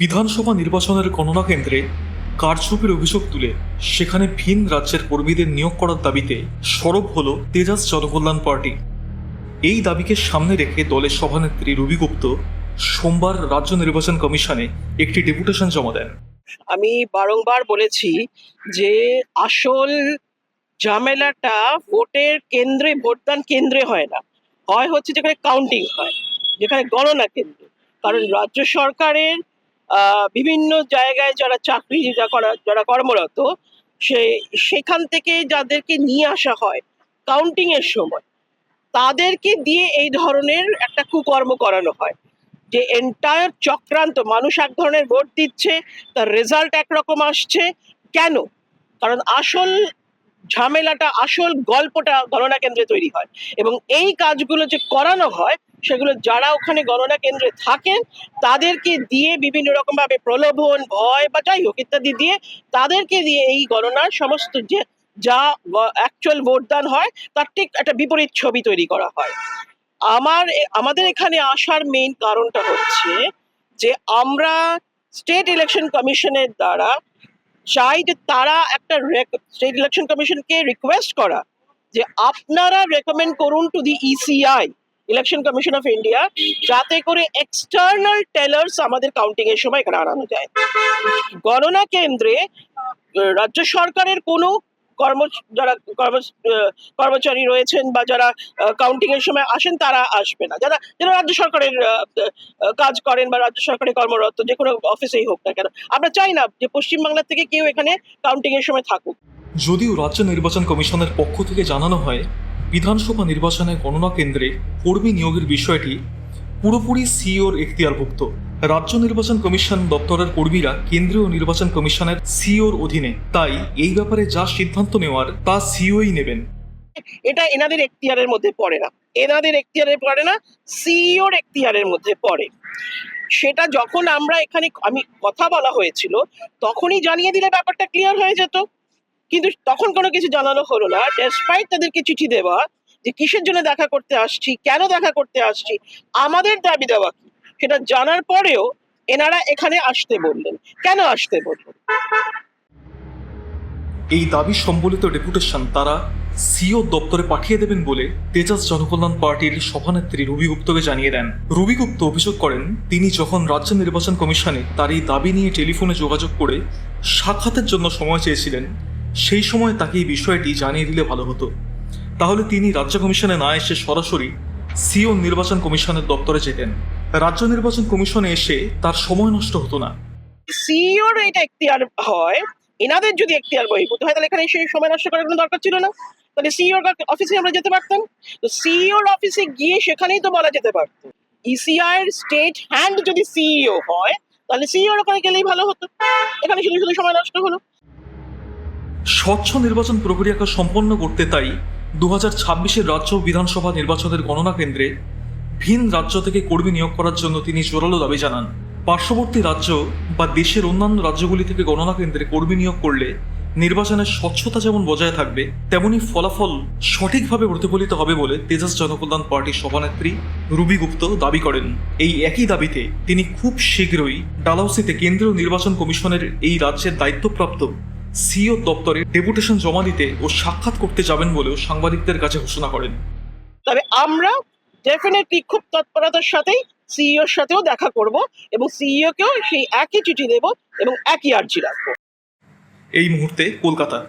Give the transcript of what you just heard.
বিধানসভা নির্বাচনের গণনা কেন্দ্রে কারচুপির অভিযোগ তুলে সেখানে ভিন রাজ্যের কর্মীদের নিয়োগ করার দাবিতে সরব হল তেজাস জনকল্যাণ পার্টি। এই দাবিকে সামনে রেখে দলের সভানেত্রী রবি গুপ্ত সোমবার রাজ্য নির্বাচন কমিশনে একটি ডেপুটেশন জমা দেন। আমি বারংবার বলেছি যে আসল ঝামেলাটা ভোটের কেন্দ্রে, ভোটদান কেন্দ্রে হয় না। হয় হচ্ছে যেখানে কাউন্টিং হয়, যেখানে গণনা কেন্দ্র। কারণ রাজ্য সরকারের বিভিন্ন জায়গায় যারা চাকরি যা করা যারা কর্মরত সে সেখান থেকে যাদেরকে নিয়ে আসা হয় কাউন্টিং এর সময়, তাদেরকে দিয়ে এই ধরনের একটা কুকর্ম করানো হয়। যে এন্টায়ার চক্রান্ত, মানুষ এক ধরনের ভোট দিচ্ছে, তার রেজাল্ট একরকম আসছে। কেন? কারণ আসল ঝামেলাটা, আসল গল্পটা গণনা কেন্দ্রে তৈরি হয় এবং এই কাজগুলো যে করানো হয় সেগুলো যারা ওখানে গণনা কেন্দ্রে থাকেন, তাদেরকে দিয়ে বিভিন্ন রকম ভাবে প্রলোভন, ভয় বা যাই হোক ইত্যাদি দিয়ে তাদেরকে দিয়ে এই গণনার সমস্ত যে যা অ্যাকচুয়াল ভোটদান হয়, তার ঠিক একটা বিপরীত ছবি তৈরি করা হয়। আমার আমাদের এখানে আসার মেইন কারণটা হচ্ছে যে আমরা স্টেট ইলেকশন কমিশনের দ্বারা চাই যে তারা একটা স্টেট ইলেকশন কমিশনকে রিকোয়েস্ট করা যে আপনারা রেকমেন্ড করুন to the ECI election commission of India যাতে করে এক্সটার্নাল টেলার্স আমাদের কাউন্টিং এর সময় এখানে আনানো যায়। গণনা কেন্দ্রে রাজ্য সরকারের কোনো কর্ম, যারা কর্ম কর্মচারী রয়েছেন বা যারা কাউন্টিং এর সময় আসেন তারা আসবে না। যারা যারা রাজ্য সরকারের কাজ করেন বা রাজ্য সরকারের কর্মরত, যে কোনো অফিসেই হোক না কেন, আমরা চাই না যে পশ্চিমবাংলা থেকে কেউ এখানে কাউন্টিং এর সময় থাকুক। যদিও রাজ্য নির্বাচন কমিশনের পক্ষ থেকে জানানো হয় বিধানসভা নির্বাচনের গণনা কেন্দ্রে কর্মী নিয়োগের বিষয়টি পুরোপুরি সিওর এখতিয়ারভুক্ত। রাজ্য নির্বাচন কমিশন দপ্তরের কর্মীরা কেন্দ্রীয় নির্বাচন কমিশনের সিওর অধীনে তাই এই ব্যাপারে যা সিদ্ধান্ত নেওয়ার তা সিওই নেবেন। এটা এনাদের এখতিয়ারের মধ্যে পড়ে না। এনাদের এখতিয়ারে পড়ে না, সিইওর এখতিয়ারের মধ্যে পড়ে। সেটা যখন আমরা এখানে আমি কথা বলা হয়েছিল, তখনই জানিয়ে দিলে ব্যাপারটা ক্লিয়ার হয়ে যেত। কিন্তু তখন কোনো কিছু জানানো হলো না। ডেসপাইট তাদেরকে চিঠি দেওয়া যে কিসের জন্য দেখা করতে আসছি, কেন দেখা করতে আসছি, আমাদের দাবি দেওয়া কি? সেটা জানার পরেও এনারা এখানে আসতে বললেন। কেন আসতে বললেন? এই দাবি সম্বলিত ডেপুটেশন তারা সিও দপ্তরে পাঠিয়ে দেবেন বলে তেজাস জনকল্যাণ পার্টির সভানেত্রী রবি গুপ্তকে জানিয়ে দেন। রবি গুপ্ত অভিযোগ করেন, তিনি যখন রাজ্য নির্বাচন কমিশনে তার এই দাবি নিয়ে টেলিফোনে যোগাযোগ করে সাক্ষাতের জন্য সময় চেয়েছিলেন সেই সময় তাকে এই বিষয়টি জানিয়ে দিলে ভালো হতো। তাহলে তিনি রাজ্য কমিশনে না এসে সরাসরি সিও নির্বাচন কমিশনের দপ্তরে যেতেন। রাজ্য নির্বাচন কমিশনে এসে তার সময় নষ্ট হতো না। সিইওর এটা এখতিয়ার হয়, এনাদের যদি এখতিয়ার বহির্ভূত হয় তাহলে এখানে সেই সময় নষ্ট করার কোনো দরকার ছিল না। তাহলে সিইওর অফিসে আমরা যেতে পারতাম। তো সিইওর অফিসে গিয়ে সেখানেই তো বলা যেতে পারতো। ইসিআই এর স্টেট হ্যান্ড যদি সিইও হয়, তাহলে সিইওর ওখানে গেলেই ভালো হতো। এখানে শুধু শুধু সময় নষ্ট হলো। স্বচ্ছ নির্বাচন প্রক্রিয়াকে সম্পন্ন করতে তাই দু হাজার ছাব্বিশের রাজ্য বিধানসভা নির্বাচনের গণনা কেন্দ্রে ভিন রাজ্য থেকে কর্মী নিয়োগ করার জন্য তিনি জোরালো দাবি জানান। পার্শ্ববর্তী রাজ্য বা দেশের অন্যান্য রাজ্যগুলি থেকে গণনা কেন্দ্রে কর্মী নিয়োগ করলে নির্বাচনের স্বচ্ছতা যেমন বজায় থাকবে, তেমনি ফলাফল সঠিকভাবে প্রতিফলিত হবে বলে তেজাস জনকল্যাণ পার্টির সভানেত্রী রুবি গুপ্ত দাবি করেন। এই একই দাবিতে তিনি খুব শীঘ্রই ডালাউসিতে কেন্দ্রীয় নির্বাচন কমিশনের এই রাজ্যের দায়িত্বপ্রাপ্ত সিও দপ্তরে ডেপুটেশন জমা দিতে ও সাক্ষাৎ করতে যাবেন বলেও সাংবাদিকদের কাছে ঘোষণা করেন। তবে আমরা ডেফিনেটলি খুব তৎপরতার সাথেই সিইওর সাথেও দেখা করব এবং সিইও কেও সেই একই চিঠি দেব এবং একই আর্জি রাখব। এই মুহূর্তে কলকাতা।